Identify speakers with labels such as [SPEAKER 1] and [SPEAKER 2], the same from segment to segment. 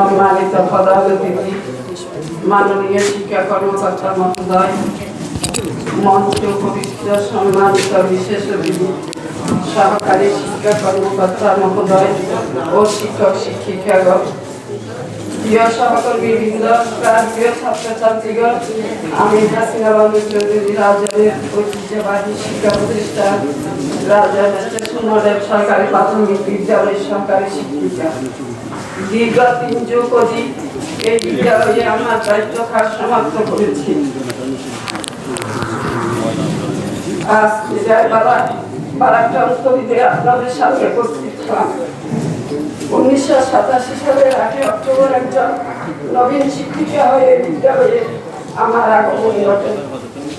[SPEAKER 1] সম্মানিত অতিথি মাননীয় শিক্ষা কর্মকর্তা মহোদয়, মঞ্চ পবিত্র সম্মানিত বিশেষ সহকারী শিক্ষা কর্মকর্তা মহোদয় ও শিক্ষক শিক্ষিকাগণ, প্রিয় সহকর্মী বৃন্দ প্রিয় ছাত্রছাত্রীগণ, আমি হাসিনা চৌধুরী রাজনের ঐতিহ্যবাহী শিক্ষা প্রতিষ্ঠান রাজন স্টেশন সরকারি প্রাথমিক বিদ্যালয়ের সহকারী শিক্ষিকা। দীর্ঘ তিন যুগ এই বিদ্যালয়ে আমার দায়িত্ব কাজ সমাপ্ত করেছি। আজ বিজয় বাবা অন্তরীতে আপনাদের সামনে উপস্থিত হলাম। উনিশশো সাতাশি সালের আটই অক্টোবর একজন নবীন শিক্ষিকা হয়ে বিদ্যালয়ে আমার আগমন ঘটে।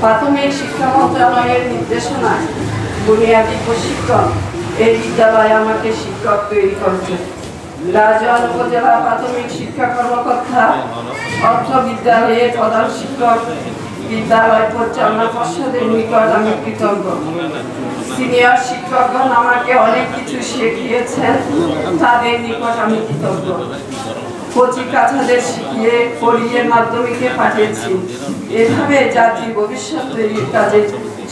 [SPEAKER 1] প্রাথমিক শিক্ষা মন্ত্রণালয়ের নির্দেশনায় বুনিয়াদী প্রশিক্ষণ এই বিদ্যালয়ে আমাকে শিক্ষক তৈরি করছে। রাজওয়ান উপজেলা প্রাথমিক শিক্ষা কর্মকর্তা, অর্থ বিদ্যালয়ের প্রধান শিক্ষক, বিদ্যালয় পরিচালনা পর্ষদের নিকট আমি কৃতজ্ঞ। সিনিয়র শিক্ষকগণ আমাকে অনেক কিছু শিখিয়েছেন, তাদের নিকট আমি কৃতজ্ঞ। কচি কাছাদের শিখিয়ে পড়িয়ে মাধ্যমিকে পাঠিয়েছি। এভাবে জাতির ভবিষ্যৎ তৈরির কাজে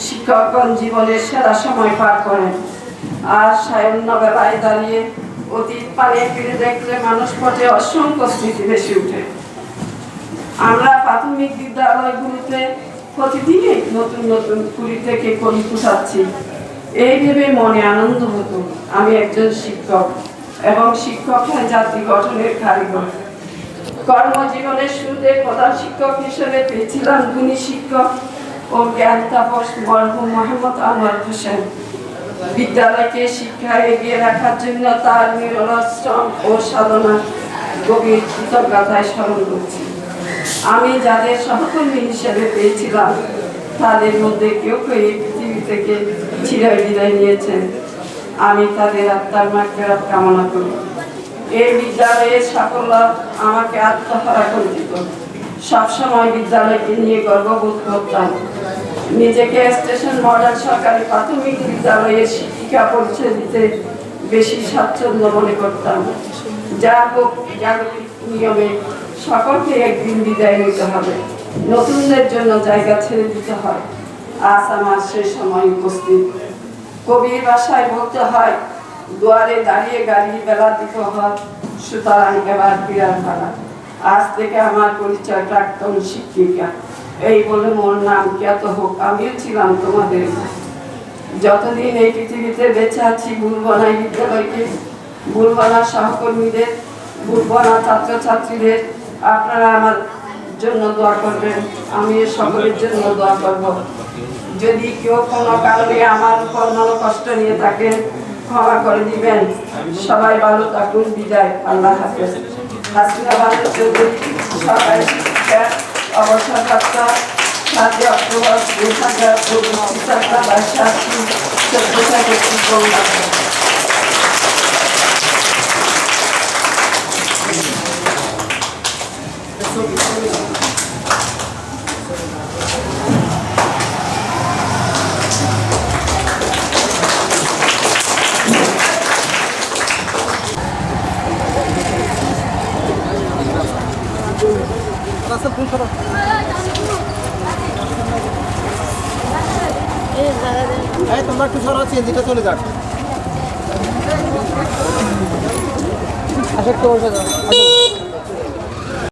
[SPEAKER 1] শিক্ষকগণ জীবনের সেরা সময় পার করেন। আর সায়ন্য বেলায় দাঁড়িয়ে অতীত পানে ফিরে দেখলে মানুষ পথে অসংখ্য স্মৃতি ভেসে ওঠে। আমরা প্রাথমিক বিদ্যালয়গুলোতে প্রতিদিনই নতুন নতুন কুড়ি থেকে কলি ফুটাচ্ছি এই ভেবে মনে আনন্দ হতো। আমি একজন শিক্ষক। এবং শিক্ষক জাতি গঠনের কারিগর। কর্মজীবনের শুরুতে প্রধান শিক্ষক হিসেবে পেয়েছিলাম গুণী শিক্ষক ও জ্ঞান তাপস মরহুম মোহাম্মদ আনোয়ার হোসেন। বিদ্যালয়কে শিক্ষায় এগিয়ে রাখার জন্য তার নিরলশ্রম ও সাধনা গভীর কৃতজ্ঞতায় স্মরণ করছি। আমি যাদের সহকর্মী হিসেবে পেয়েছিলাম, তাদের মধ্যে কেউ কেউ এই পৃথিবী থেকে চিরায় বিদায় নিয়েছেন। আমি তাদের আত্মার মাকেরাত কামনা করি। এই বিদ্যালয়ের সাফল্য আমাকে আত্মহারা করে দিত। সবসময় বিদ্যালয়কে নিয়ে গর্ববোধ করতাম। নিজেকে স্টেশন মডেল সরকারি প্রাথমিক বিদ্যালয়ের শিক্ষিকা পরিচয় দিতে বেশি স্বাচ্ছন্দ্য মনে করতাম। যা হোক, জাগতিক নিয়মে সকলকে একদিন বিদায় নিতে হবে। নতুনদের জন্য জায়গা ছেড়ে দিতে হয়। আজ আমার সে সময় উপস্থিত। কবির ভাষায় বলতে হয়, দুয়ারে দাঁড়িয়ে গাড়ি বেলা দিতে হয় সুতরাং এবার বিরাট ভাড়া আজ থেকে আমার পরিচয় প্রাক্তন শিক্ষিকা। এই বলে মোর নাম জ্ঞাত হোক, আমিও ছিলাম তোমাদের যতদিন এই পৃথিবীতে বেঁচে আছি ভুলব না বিদ্যালয়কে ভুলব না সহকর্মীদের ভুলব না ছাত্রছাত্রীদের, আপনারা আমার জন্য দোয়া করবেন আমি সকলের জন্য দোয়া করব। যদি কেউ কোনো কারণে আমার উপর মনো কষ্ট নিয়ে থাকেন ক্ষমা করে দিবেন। সবাই ভালো থাকুন, বিদায়। আল্লাহ হাফেজ। হাসিনা বানু চৌধুরী, সরকারি শিক্ষা অবসরপ্রাপ্ত সাতই অক্টোবর দুই হাজার চব্বিশ টাকা বাইশাশি চোদ্দ থেকে
[SPEAKER 2] এই তোমরা একটু সরা চেঞ্জিটা চলে যাক।
[SPEAKER 3] আচ্ছা একটু বসে যাও।